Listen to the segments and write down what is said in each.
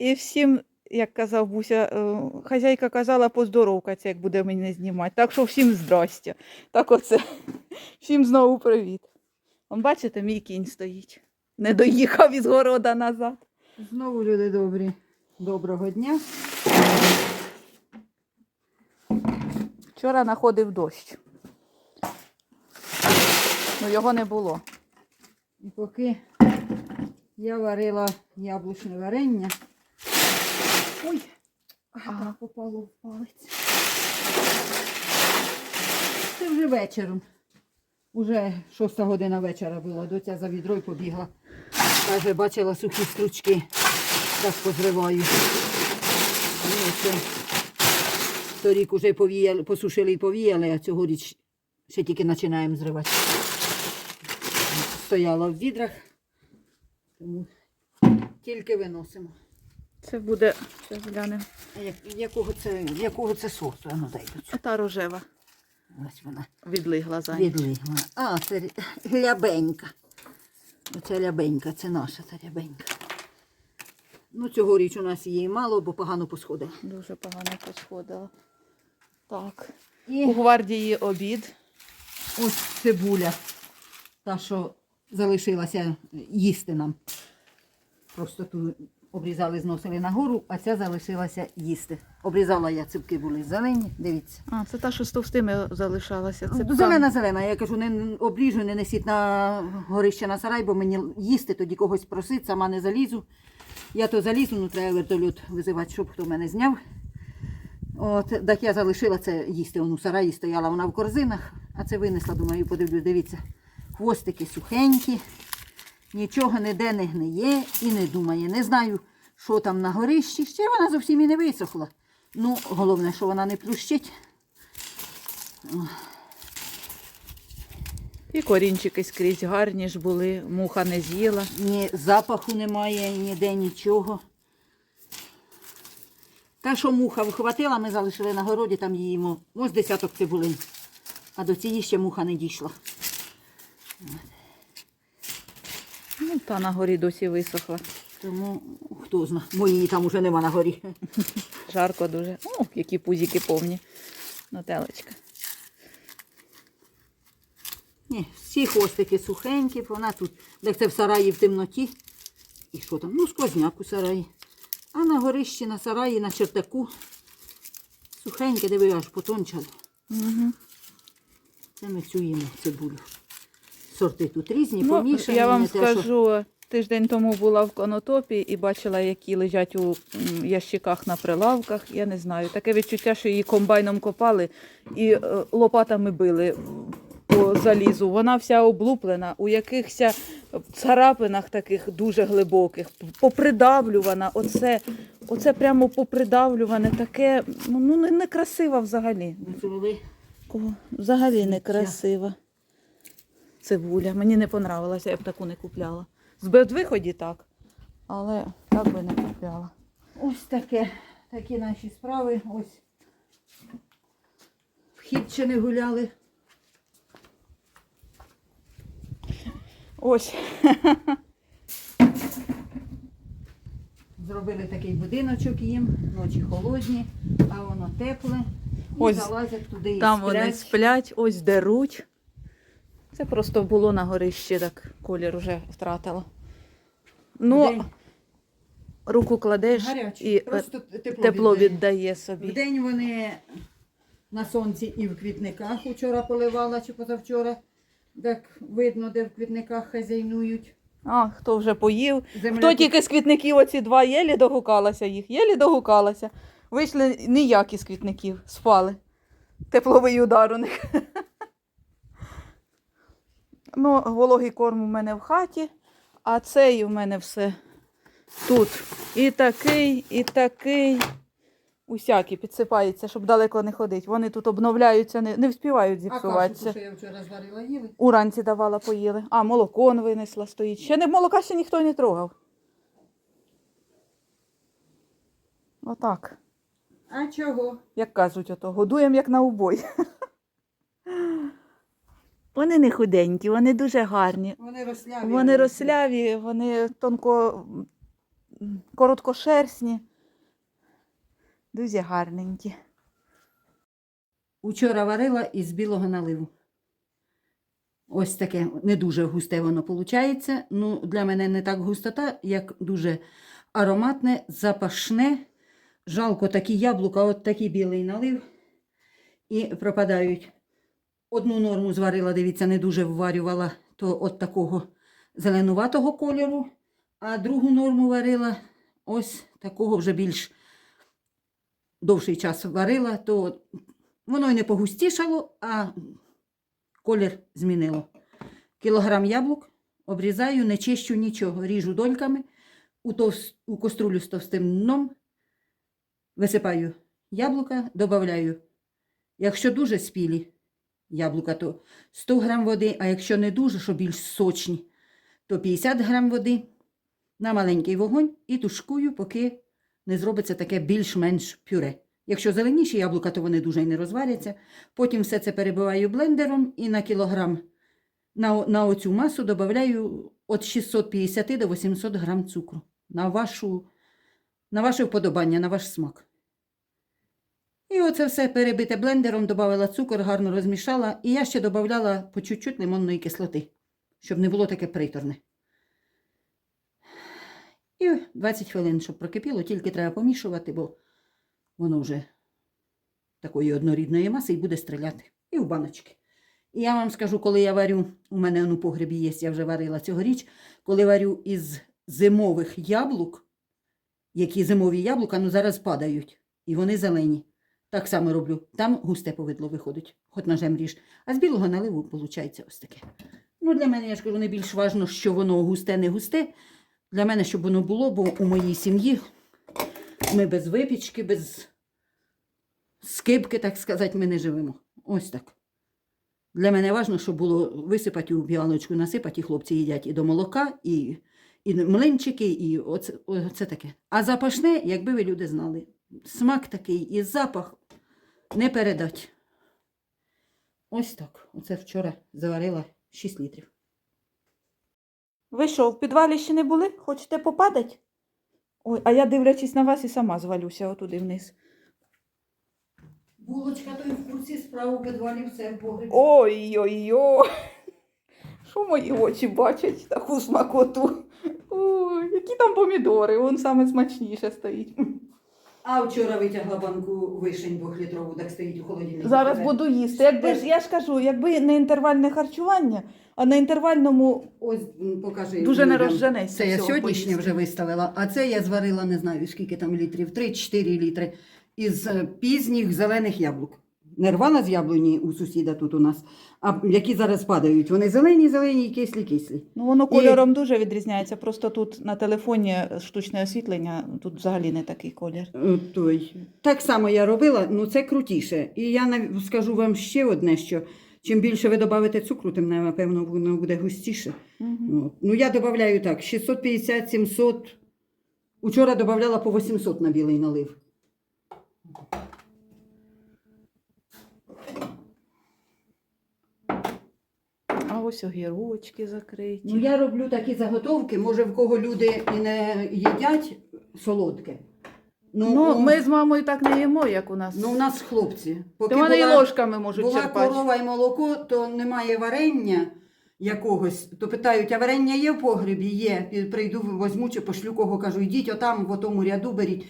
І всім, як казав Буся, е, хазяйка казала, поздоровкаться, як буде мене знімати. Так що всім здрастя. Так оце. Всім знову привіт. Он бачите, мій кінь стоїть. Не доїхав із города назад. Знову люди добрі. Доброго дня. Вчора знаходив дощ. Ну його не було. І поки я варила яблучне варення. Ага. попало в палець. Це вже вечором. Уже шоста година вечора була. Доця за відрою побігла. Каже, бачила сухі стручки. Так позриваю. Ну, торік уже повіяли, посушили і повіяли, а цьогоріч ще тільки починаємо зривати. Стояла в відрах, тому тільки виносимо. Це буде, зараз глянемо. Як, якого, це, якого це сорту? А ну. Та рожева. Ось вона Відлигла за відлигла. А, це рябенька. Оце рябенька, це наша та рябенька. Ну, цьогоріч у нас її мало, бо погано посходила. Дуже погано посходила. Так. У гвардії обід. ось цибуля, та, що залишилася їсти нам. Просто ту обрізали, зносили нагору, а ця залишилася їсти. Обрізала я цибки були зелені, дивіться. А, це та, що з товстими залишалася. Це Зелена зелена. Я кажу, не обріжу, не несіть на горище на сарай, бо мені їсти, тоді когось просить, сама не залізу. Я то залізу, ну треба вертольот визивати, щоб хто мене зняв. От, так я залишила це їсти. Вон у сараї стояла вона в корзинах, а це винесла, думаю, подивлюсь, дивіться. Хвостики сухенькі, нічого ніде не гниє і не думає. Не знаю, що там на горищі. Ще вона зовсім і не висохла. Ну, головне, що вона не плющить. І корінчики скрізь гарні ж були, муха не з'їла. Ні запаху немає, ніде нічого. Та, що муха вихватила, ми залишили на городі, там їмо. Ось десяток цибулин. А до цієї ще муха не дійшла. Ну, та на горі досі висохла. Тому хто зна, моєї там уже нема на горі. Жарко дуже. О, які пузіки повні. Нотелечка. Ні, всі хвостики сухенькі, вона тут, як це в сараї в темноті. І що там? Ну, сквозняк у сараї. А на горищі, на сараї, на чертаку. Сухеньке, диви, аж потончало. Угу. Це ми цю їмо цибулю. Сорти тут різні, Ну, помішані. я вам не те, що- скажу, тиждень тому була в конотопі і бачила, які лежать у ящиках на прилавках. Я не знаю. Таке відчуття, що її комбайном копали і е, лопатами били по залізу. Вона вся облуплена, у якихось царапинах таких дуже глибоких, попридавлювана. Оце, оце прямо попридавлюване, таке, ну ну, не, не взагалі. Взагалі не красива. Цибуля. Мені не понравилася, я б таку не купляла. З виході так, але так би не купляла. Ось таке, такі наші справи. Ось. Вхід ще не гуляли. Ось. Зробили такий будиночок їм, ночі холодні, а воно тепле. І Ось залазять туди і Там вони сплять. сплять, ось деруть. Це просто було на горищі, так колір вже втратила. Ну, руку кладеш гаряче, і е, просто тепло, тепло віддає. віддає собі. Вдень вони на сонці і в квітниках учора поливала чи позавчора. Так видно, де в квітниках хазяйнують. А, хто вже поїв, Земля Хто тільки з квітників оці два єлі догукалася їх, єлі догукалася. Вийшли ніякі з квітників, спали. Тепловий удар у них. Ну, вологий корм у мене в хаті, а цей у мене все тут. І такий, і такий. Усякий підсипається, щоб далеко не ходити. Вони тут обновляються, не, не вспівають А кашу, зіпсуватися. я вчора зварила, їли? Уранці давала, поїли. А, молоко винесла, стоїть. Ще не молока ще ніхто не трогав. Отак. А чого? Як кажуть, ото, годуємо як на убой. Вони не худенькі, вони дуже гарні. Вони росляві. Вони росляві, вони тонко короткошерстні. Дуже гарненькі. Учора варила із білого наливу. Ось таке, не дуже густе воно виходить. Ну, для мене не так густота, як дуже ароматне, запашне. Жалко такі яблука, от такий білий налив. І пропадають. Одну норму зварила, дивіться, не дуже вварювала, то от такого зеленуватого кольору. А другу норму варила ось такого вже більш довший час варила, то Воно й не погустішало, а колір змінило. Кілограм яблук обрізаю, не чищу нічого, ріжу дольками у, товс- у каструлю з товстим дном, висипаю яблука, додаю. Якщо дуже спілі яблука, то 100 грам води, а якщо не дуже, що більш сочні, то 50 грам води на маленький вогонь і тушкую, поки не зробиться таке більш-менш пюре. Якщо зеленіші яблука, то вони дуже й не розваряться. Потім все це перебиваю блендером і на кілограм на, на оцю масу додаю від 650 до 800 грам цукру. На, вашу, на ваше вподобання, на ваш смак. І оце все перебите блендером, додала цукор, гарно розмішала. І я ще додавала по чуть-чуть лимонної кислоти, щоб не було таке приторне. І 20 хвилин, щоб прокипіло, тільки треба помішувати, бо воно вже такої однорідної маси і буде стріляти. І в баночки. І я вам скажу, коли я варю, у мене ну, погребі є, я вже варила цьогоріч, коли варю із зимових яблук, які зимові яблука ну, зараз падають, і вони зелені. Так само роблю. Там густе повидло виходить, хоч ножем ріж. А з білого наливу виходить ось таке. Ну, для мене, я ж кажу, не більш важно, що воно густе, не густе. Для мене, щоб воно було, бо у моїй сім'ї ми без випічки, без скибки, так сказати, ми не живемо. Ось так. Для мене важливо, щоб було висипати у піалочку, насипати, і хлопці їдять і до молока, і, і млинчики, і оце, оце таке. А запашне, якби ви люди знали, смак такий і запах не передать. Ось так. Оце вчора заварила 6 літрів. Ви що, в підвалі ще не були? Хочете попадати? Ой, а я, дивлячись на вас, і сама звалюся отуди вниз. Булочка той в курсі справу підвалі все в погребі. Ой-ой-ой. Що мої очі бачать таку смакоту? Ой, які там помідори, вон саме смачніше стоїть. А вчора витягла банку вишень двохлітрову, так стоїть у холодильнику. Зараз Тебе. буду їсти. Якби ж я ж кажу, якби не інтервальне харчування, а на інтервальному Ось м, покажи. Дуже не людям. розженеться Це я всього сьогоднішнє поїсти. вже виставила, а це я зварила не знаю скільки там літрів, 3-4 літри із е, пізніх зелених яблук. Не рвала з яблуні у сусіда тут у нас, а які зараз падають. Вони зелені, зелені і кислі, кислі. ну воно кольором дуже відрізняється. Просто тут на телефоні штучне освітлення, тут взагалі не такий колір. Е, Той. Так само я робила, ну це крутіше. І я скажу вам ще одне, що чим більше ви додаєте цукру, тим напевно воно буде густіше. Угу. От. Ну, я додаю так, 650-700. Учора додавала по 800 на білий налив. А ось огірочки закриті. Ну, я роблю такі заготовки, може в кого люди і не їдять солодке. Ну, Ну, у- ми з мамою так не їмо, як у нас. ну у нас хлопці. Поки Та вони і була, ложками можуть була черпати. корова і молоко, то немає варення якогось. То питають, а варення є в погребі? Є. Пі- Прийду, возьму чи пошлю кого, кажу, йдіть отам, в тому ряду беріть.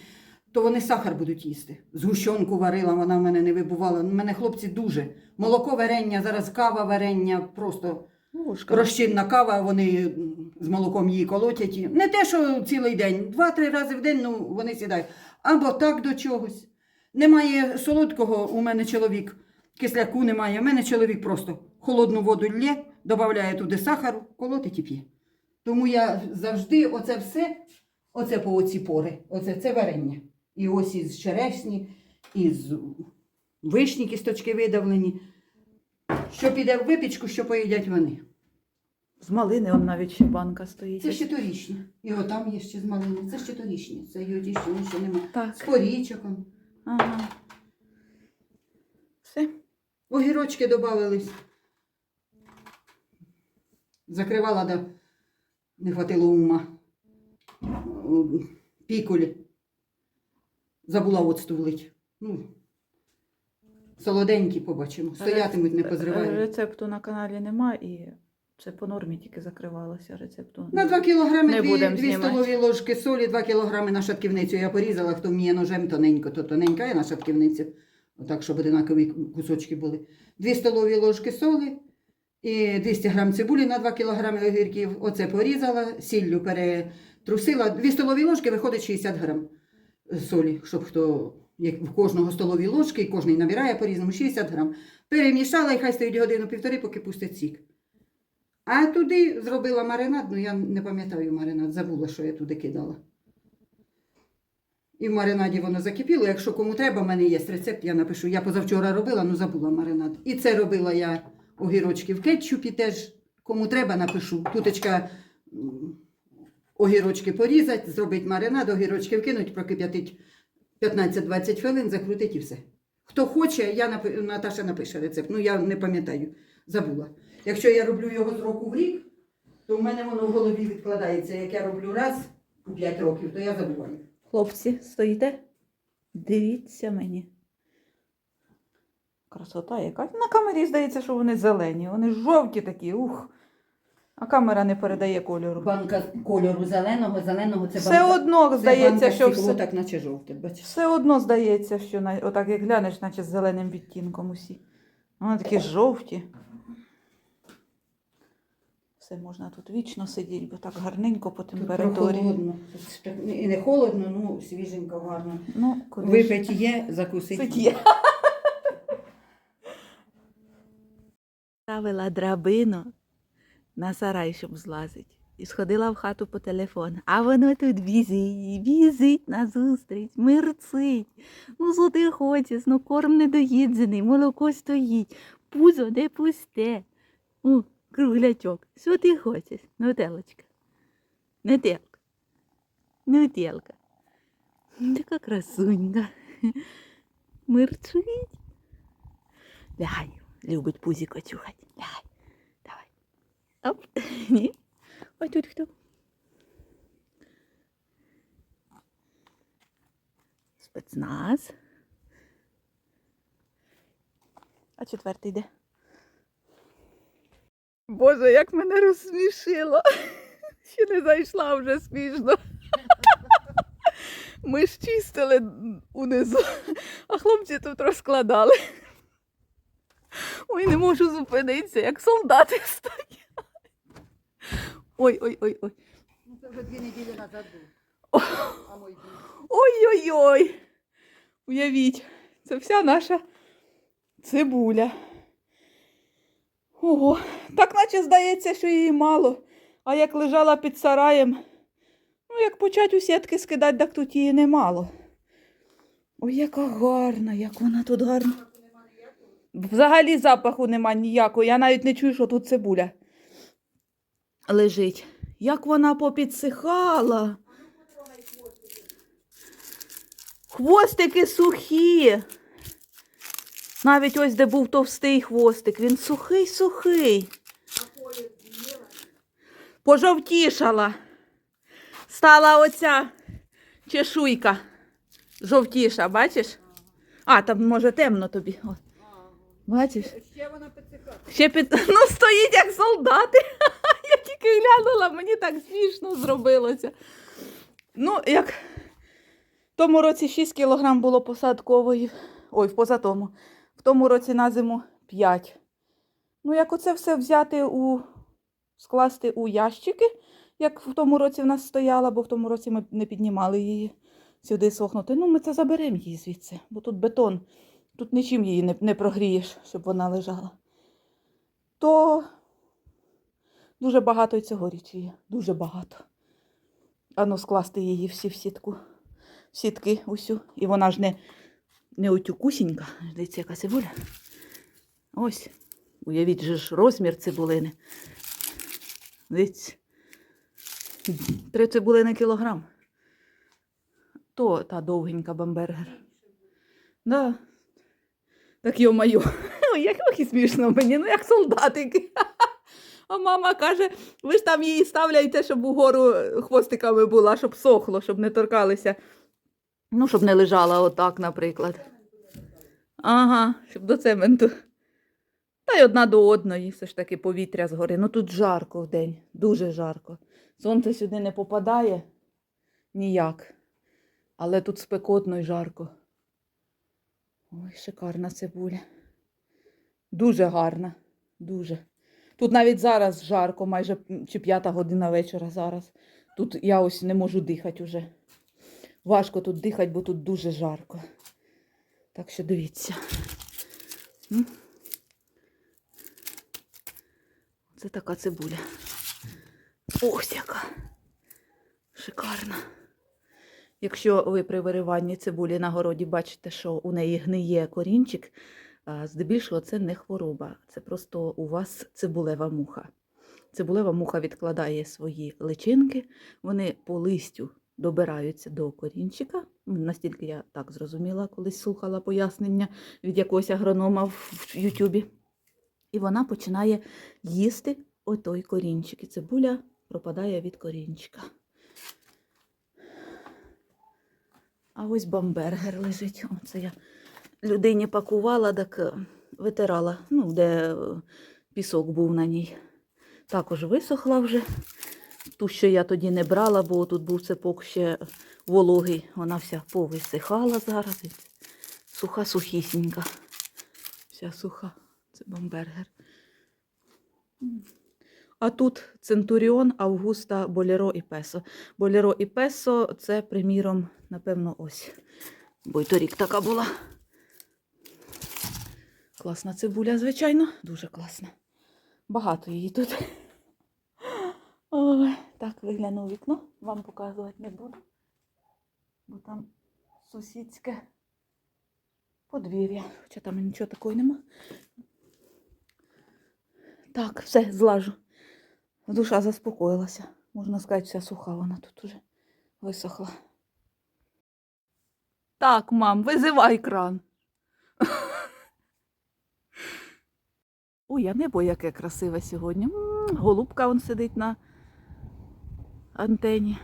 То вони сахар будуть їсти. Згущенку варила, вона в мене не вибувала. У мене хлопці дуже. Молоко варення, зараз кава варення, просто Ложками. розчинна кава, вони з молоком її колотять. І Не те, що цілий день, два-три рази в день ну, вони сідають. Або так до чогось. Немає солодкого, у мене чоловік, кисляку немає. У мене чоловік просто холодну воду лє, додає туди сахару, колотить і п'є. Тому я завжди оце все, оце по оці пори, оце це варення. І ось із черешні, із вишні кісточки видавлені. Що піде в випічку, що поїдять вони. З малини он навіть ще банка стоїть. Це ще торічні. І отам є ще з малини. Це ще торічні. Це його ті, що ще немає. Так. З порічоком. Ага. Все. Огірочки додавались. Закривала, да не хватило ума. м, пікуль. Забула оцту влить. Ну, солоденькі побачимо. Стоятимуть, не позривають. Рецепту на каналі нема і це по нормі тільки закривалося рецепту. На 2 кілограми Не 2, будем 2 знімати. столові ложки солі, 2 кілограми на шатківницю я порізала, хто вміє ножем тоненько, то тоненька, я на шатківницю. Отак, щоб одинакові кусочки були. 2 столові ложки солі і 200 грам цибулі на 2 кілограми огірків. Оце порізала, сіллю перетрусила. 2 столові ложки виходить 60 грам солі, щоб хто, як в кожного столові ложки, і кожний набирає по-різному 60 грам. Перемішала і хай стоїть годину-півтори, поки пустить сік. А туди зробила маринад, ну я не пам'ятаю маринад, забула, що я туди кидала. І в маринаді воно закипіло. Якщо кому треба, в мене є рецепт, я напишу. Я позавчора робила, ну забула маринад. І це робила я огірочки в кетчупі теж. Кому треба, напишу. Туточка огірочки порізати, зробити маринад, огірочки вкинуть, прокип'ятить 15-20 хвилин, закрутить і все. Хто хоче, я напи... Наташа напише рецепт. Ну я не пам'ятаю, забула. Якщо я роблю його з року в рік, то в мене воно в голові відкладається. Як я роблю раз у 5 років, то я забуваю. Хлопці, стоїте? Дивіться мені. Красота якась. На камері здається, що вони зелені. Вони жовті такі, ух. А камера не передає кольору. Банка кольору зеленого, зеленого це Все одно здається, що все... все, так наче жовте, бачиш. все одно здається, що на- отак як глянеш, наче з зеленим відтінком усі. Вони такі жовті. Все можна тут вічно сидіти, бо так гарненько по температурі. Тут І не холодно, ну свіженько, гарно. Ну. Випити є, закусити. Є. Ставила драбину на сарай, щоб злазить. І сходила в хату по телефону. А воно тут біжить, біжить назустріч, мерцить. Ну, ти хочеш? Ну, корм недоїджений, молоко стоїть, пузо не пусте. О, круглячок. Що ти хочеш? Нутелочка. Нутелка. Нутелка. Така красунька. Мирчить. Лягай, любить пузіко чухати. Лягай. Оп. Ні. Ой, тут хто? Спецназ. А четвертий де? Боже, як мене розсмішило. Ще не зайшла, вже смішно. Ми ж чистили унизу, а хлопці тут розкладали. Ой, не можу зупинитися, як солдати стоять. Ой, ой, ой, ой. Ну, Це вже дві неділі назад був. А мой. Ой-ой-ой. Уявіть, це вся наша цибуля. Ого, так наче здається, що її мало. А як лежала під сараєм, ну як почать у сітки скидати, так тут її немало. Ой, яка гарна, як вона тут гарна. Взагалі запаху нема ніякого. Я навіть не чую, що тут цибуля лежить. Як вона попідсихала. Хвостики сухі. Навіть ось де був товстий хвостик, він сухий, сухий. Пожовтішала. Стала оця чешуйка. Жовтіша, бачиш? А, там може темно тобі. Бачиш? Ще вона підсихає. Ще під... Ну, стоїть як солдати. Тільки мені так смішно зробилося. Ну, як в тому році 6 кілограм було посадкової. Ой, в позатому. В тому році на зиму 5. Ну, як оце все взяти у скласти у ящики, як в тому році в нас стояла, бо в тому році ми не піднімали її сюди сохнути. Ну, ми це заберемо її звідси, бо тут бетон. Тут нічим її не, не прогрієш, щоб вона лежала. То дуже багато і цьогоріч є. Дуже багато. Ану, скласти її всі в сітку. В сітки усю. І вона ж не, не отюкусінька. Дивіться, яка цибуля. Ось. Уявіть же ж розмір цибулини. Дивіться. Три цибулини кілограм. То та довгенька бамбергер. Да. Так йо-майо. Як і смішно мені, ну як солдатики. А мама каже, ви ж там її ставляєте, щоб угору хвостиками була, щоб сохло, щоб не торкалися. Ну, щоб не лежала отак, наприклад. Ага, щоб до цементу. Та й одна до одної, все ж таки повітря згори. Ну тут жарко вдень, дуже жарко. Сонце сюди не попадає ніяк. Але тут спекотно і жарко. Ой, шикарна цибуля. Дуже гарна. Дуже. Тут навіть зараз жарко, майже чи п'ята година вечора зараз. Тут я ось не можу дихати уже. Важко тут дихати, бо тут дуже жарко. Так що дивіться. Це така цибуля. Ось яка. Шикарна. Якщо ви при вириванні цибулі на городі бачите, що у неї гниє корінчик, здебільшого це не хвороба, це просто у вас цибулева муха. Цибулева муха відкладає свої личинки, вони по листю добираються до корінчика. Ну, Настільки я так зрозуміла, колись слухала пояснення від якогось агронома в Ютубі. І вона починає їсти отой корінчик. І цибуля пропадає від корінчика. А ось бамбергер лежить. Оце я людині пакувала, так е, витирала, ну, де е, пісок був на ній. Також висохла вже. Ту, що я тоді не брала, бо тут був цепок ще вологий. Вона вся повисихала зараз. Суха сухісінька. Вся суха. Це бамбергер. М. А тут Центуріон, Августа, Болеро і Песо. Болеро і Песо це, приміром, напевно, ось. Бо й торік така була. Класна цибуля, звичайно, дуже класна. Багато її тут. Ой, так вигляну вікно, вам показувати не буду, бо там сусідське подвір'я. Хоча там нічого такого нема. Так, все, злажу. Душа заспокоїлася. Можна сказати, вся суха вона тут уже висохла. Так, мам, визивай кран. Ой, а небо яке красиве сьогодні. М, Голубка он сидить на антені.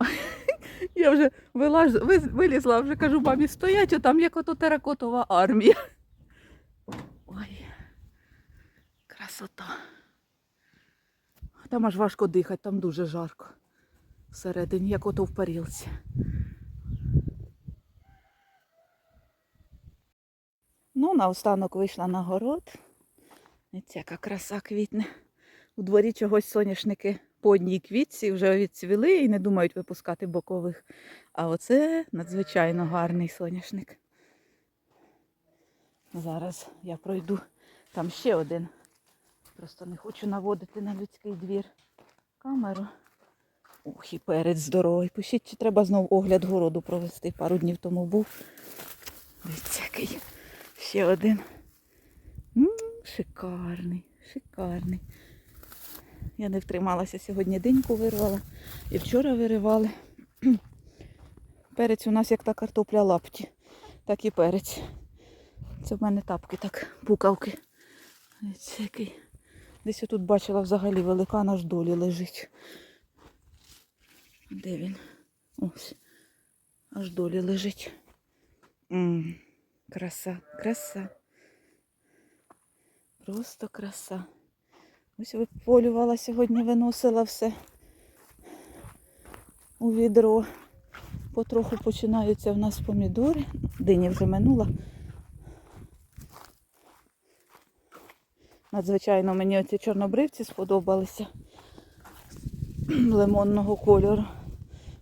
Я вже вилаж, вилізла, вже кажу, мамі, стоять, а там як ото теракотова армія. Ой, красота. Там аж важко дихати, там дуже жарко. Всередині, як ото в парілці. Ну, наостанок вийшла на город. Ось яка краса квітне. У дворі чогось соняшники по одній квітці вже відцвіли і не думають випускати бокових. А оце надзвичайно гарний соняшник. Зараз я пройду. Там ще один. Просто не хочу наводити на людський двір камеру. Ох, і перець здоровий. Пишіть, чи треба знов огляд городу провести. Пару днів тому був. Дивіться, який. Ще один. М, шикарний, шикарний. Я не втрималася сьогодні диньку вирвала. І вчора виривали. Перець у нас як та картопля лапті, так і перець. Це в мене тапки так, пукавки. Ось який. Десь я тут бачила взагалі великан аж долі лежить. Де він? Ось. Аж долі лежить. м краса, краса. Просто краса. Ось виполювала сьогодні, виносила все у відро. Потроху починаються в нас помідори. Дині вже минула. Надзвичайно мені оці чорнобривці сподобалися лимонного кольору.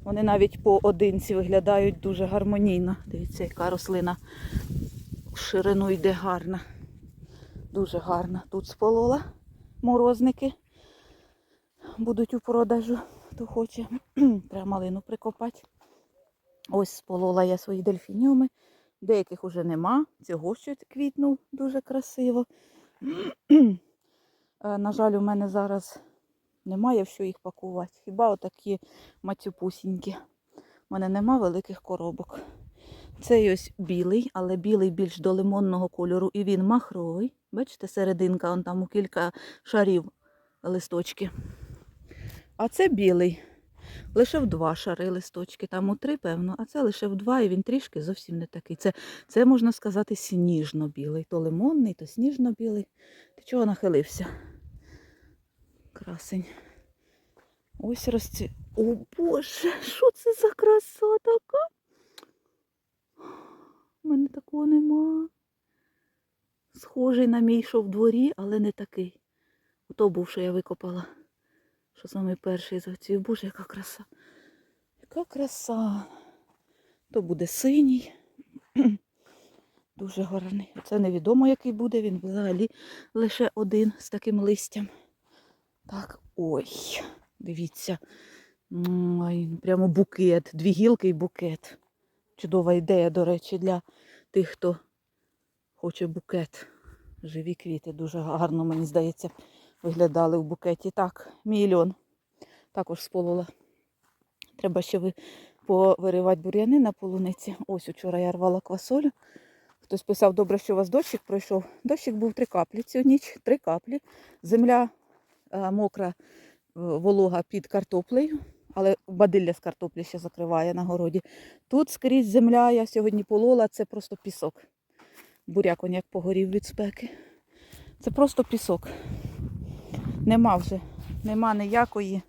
Вони навіть по одинці виглядають дуже гармонійно. Дивіться, яка рослина в ширину йде гарна. Дуже гарна. Тут сполола морозники. Будуть у продажу, хто хоче. Треба малину прикопати. Ось сполола я свої дельфініуми. Деяких уже нема. Цього ще квітнув дуже красиво. Е, На жаль, у мене зараз немає в що їх пакувати. Хіба отакі мацюпусінькі. У мене нема великих коробок. Цей ось білий, але білий більш до лимонного кольору, і він махровий. Бачите, серединка, он там у кілька шарів листочки. А це білий. Лише в два шари листочки, там у три, певно, а це лише в два, і він трішки зовсім не такий. Це, це можна сказати, сніжно-білий. То лимонний, то сніжно-білий. Ти чого нахилився? Красень. Ось розці. О Боже, що це за краса така? У мене такого нема. Схожий на мій, що в дворі, але не такий. Ото був, що я викопала. Що саме перший зацвів. Боже, яка краса. Яка краса. То буде синій. Дуже гарний. Це невідомо, який буде. Він взагалі лише один з таким листям. Так, ой, дивіться. Ой, прямо букет, дві гілки і букет. Чудова ідея, до речі, для тих, хто хоче букет. Живі квіти дуже гарно, мені здається, виглядали в букеті. Так, мільйон. Також сполола. Треба ще ви повиривати бур'яни на полуниці. Ось учора я рвала квасолю. Хтось писав, добре, що у вас дощик пройшов. Дощик був три каплі цю ніч, три каплі. Земля мокра, е, волога під картоплею, але бадилля з картоплі ще закриває на городі. Тут скрізь земля, я сьогодні полола, це просто пісок. Буряк он як погорів від спеки. Це просто пісок. Нема вже, нема ніякої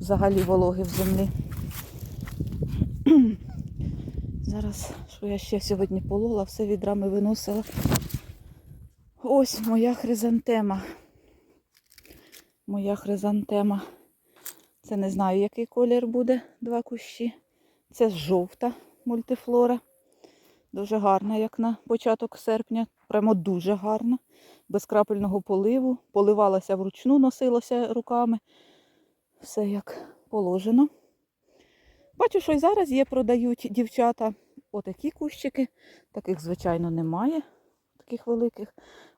взагалі вологи в землі. Зараз, що я ще сьогодні полола, все відрами виносила. Ось моя хризантема. Моя хризантема. Це не знаю, який колір буде, два кущі. Це жовта мультифлора. Дуже гарна, як на початок серпня. Прямо дуже гарна. Без крапельного поливу. Поливалася вручну, носилася руками. Все як положено. Бачу, що й зараз є, продають дівчата отакі кущики. Таких, звичайно, немає, таких великих.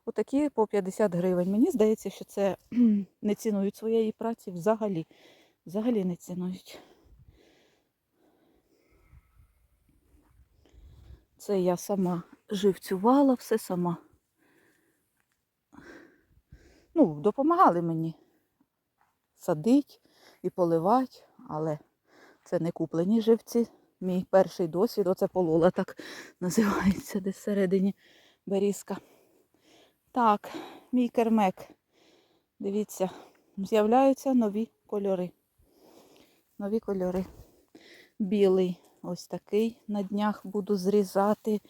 Отакі по 50 гривень. Мені здається, що це не цінують своєї праці взагалі. Взагалі не цінують. Це я сама живцювала, все сама. Ну, допомагали мені садити і поливати, але це не куплені живці. Мій перший досвід, оце полола так називається, десь всередині берізка. Так, мій кермек. Дивіться, з'являються нові кольори. Нові кольори. Білий ось такий. На днях буду зрізати.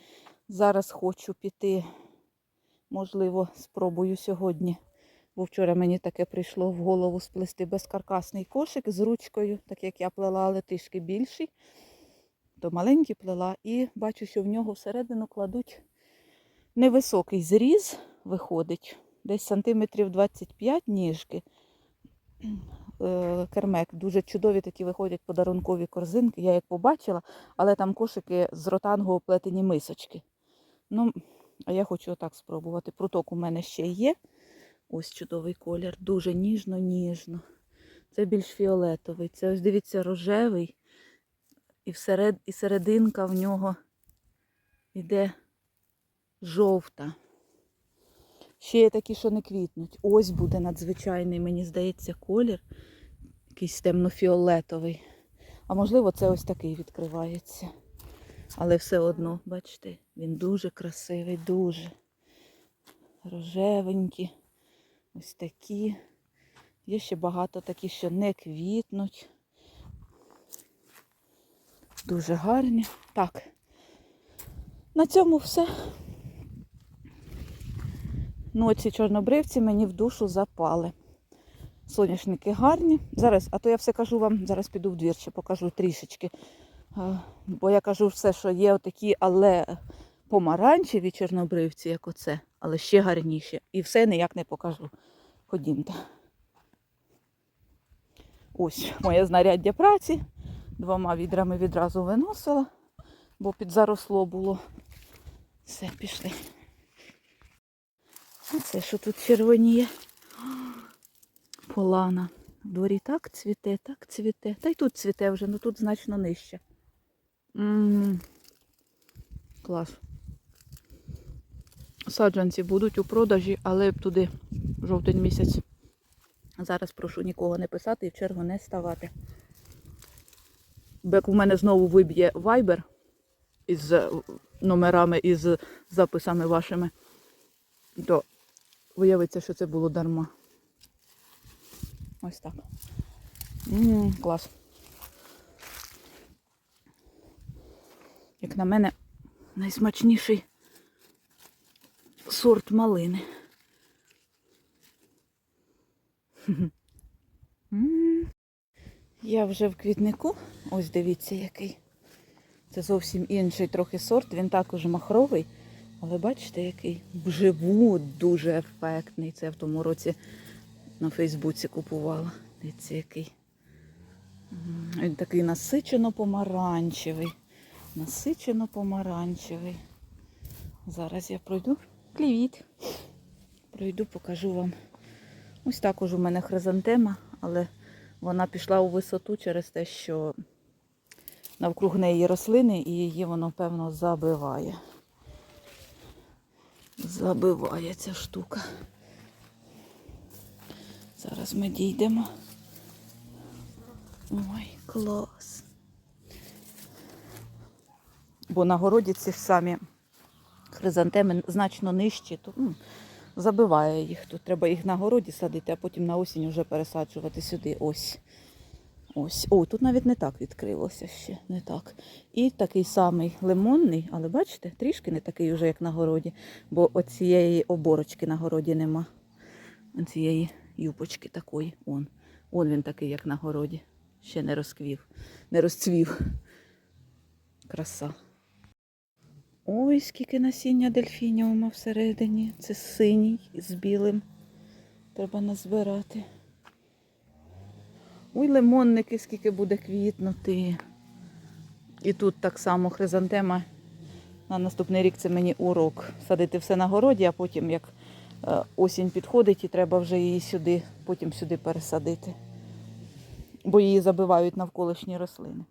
Зараз хочу піти, можливо, спробую сьогодні. Бо вчора мені таке прийшло в голову сплести безкаркасний кошик з ручкою, так як я плела, але трішки більший. То маленький плела. І бачу, що в нього всередину кладуть невисокий зріз, виходить. Десь сантиметрів 25 ніжки. Е, Кермек. Дуже чудові такі виходять подарункові корзинки. Я як побачила, але там кошики з ротангу оплетені мисочки. Ну, а я хочу отак спробувати. Пруток у мене ще є. Ось чудовий колір, дуже ніжно-ніжно. Це більш фіолетовий. Це ось дивіться рожевий. І, всеред, і серединка в нього йде жовта. Ще є такі, що не квітнуть. Ось буде надзвичайний, мені здається, колір. Якийсь темно-фіолетовий. А можливо, це ось такий відкривається. Але все одно, бачите, він дуже красивий, дуже рожевенький. Ось такі. Є ще багато таких, що не квітнуть. Дуже гарні. Так. На цьому все. Оці чорнобривці мені в душу запали. Соняшники гарні. Зараз, а то я все кажу вам, зараз піду в двір ще покажу трішечки. Бо я кажу все, що є отакі, але помаранчеві чорнобривці, як оце, але ще гарніші. І все ніяк не покажу. Ходімте. Ось моє знаряддя праці. Двома відрами відразу виносила, бо підзаросло було. Все, пішли. Оце що тут червоніє. Полана. В дворі так цвіте, так цвіте. Та й тут цвіте вже, ну тут значно нижче. М, Клас. Саджанці будуть у продажі, але туди жовтень місяць. Зараз прошу нікого не писати і в чергу не ставати. Бо як у мене знову виб'є вайбер із е, номерами і з записами вашими, то виявиться, що це було дарма. Ось так. м клас. Як на мене, найсмачніший сорт малини. Я вже в квітнику. Ось дивіться, який. Це зовсім інший трохи сорт. Він також махровий. Але бачите, який вживу дуже ефектний. Це я в тому році на Фейсбуці купувала. Дивіться, який. Він такий насичено помаранчевий. Насичено помаранчевий. Зараз я пройду. Привіт. Пройду, покажу вам. Ось також у мене хризантема, але вона пішла у висоту через те, що навкруг неї рослини і її воно, певно, забиває. Забиває ця штука. Зараз ми дійдемо. Ой, клас. Бо на городі ці самі хризантеми значно нижчі, то м, забиває їх. Тут треба їх на городі садити, а потім на осінь вже пересаджувати сюди. Ось. Ось. О, тут навіть не так відкрилося ще. Не так. І такий самий лимонний, але бачите, трішки не такий уже, як на городі, бо оцієї оборочки на городі нема. Цієї юпочки такої. Он. Он він такий, як на городі. Ще не розквів, не розцвів. Краса. Ой, скільки насіння дельфініума всередині. Це синій з білим. Треба назбирати. Ой, лимонники, скільки буде квітнути. І тут так само хризантема. На наступний рік це мені урок. Садити все на городі, а потім, як е, осінь підходить, і треба вже її сюди, потім сюди пересадити. Бо її забивають навколишні рослини.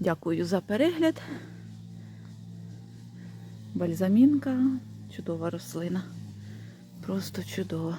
Дякую за перегляд. Бальзамінка, чудова рослина. Просто чудова.